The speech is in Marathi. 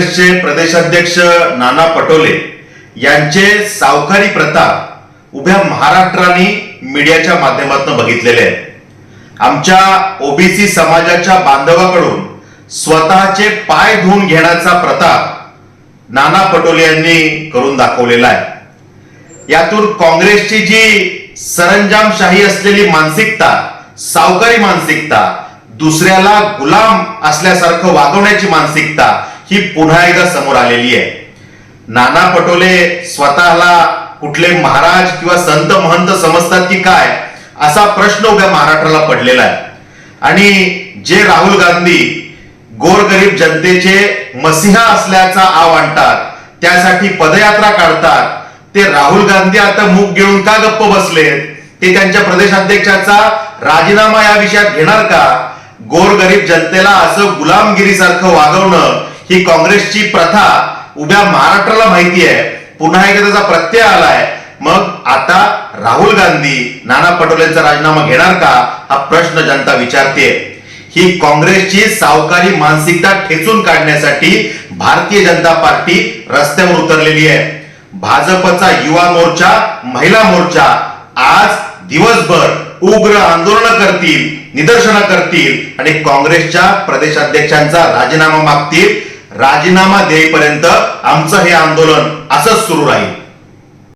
काँग्रेसचे प्रदेशाध्यक्ष नाना पटोले यांचे सावकारी प्रताप उभ्या महाराष्ट्राने मीडियाच्या माध्यमातून बघितलेले आहेत. आमच्या ओबीसी समाजाच्या बांधवाकडून स्वतःचे पाय धुवून घेण्याचा प्रताप नाना पटोले यांनी करून दाखवलेला आहे. यातून काँग्रेसची जी सरंजामशाही असलेली मानसिकता सावकारी मानसिकता दुसऱ्याला गुलाम असल्यासारखं वागवण्याची मानसिकता ही पुन्हा एकदा समोर आलेली आहे. नाना पटोले स्वतःला कुठले महाराज किंवा संत महंत समजतात की काय असा प्रश्न उभ्या महाराष्ट्राला पडलेला आहे. आणि जे राहुल गांधी गोरगरीब जनतेचे मसिहा असल्याचा आव आणतात त्यासाठी पदयात्रा काढतात ते राहुल गांधी आता मूग घेऊन का गप्प बसलेत? ते त्यांच्या प्रदेशाध्यक्षाचा राजीनामा या विषयात घेणार का? गोरगरीब जनतेला असं गुलामगिरीसारखं वागवणं ही काँग्रेसची प्रथा उभ्या महाराष्ट्राला माहिती आहे. पुन्हा एकदा त्याचा प्रत्यय आलाय. मग आता राहुल गांधी नाना पटोलेंचा राजीनामा घेणार का? हा प्रश्न जनता विचारते ही काँग्रेसची सावकारी मानसिकता ठेचून काढण्यासाठी भारतीय जनता पार्टी रस्त्यावर उतरलेली आहे. भाजपचा युवा मोर्चा महिला मोर्चा आज दिवसभर उग्र आंदोलन करतील निदर्शनं करतील आणि काँग्रेसच्या प्रदेशाध्यक्षांचा राजीनामा मागतील. राजीनामा देईपर्यंत आमचं हे आंदोलन असंच सुरू राहील.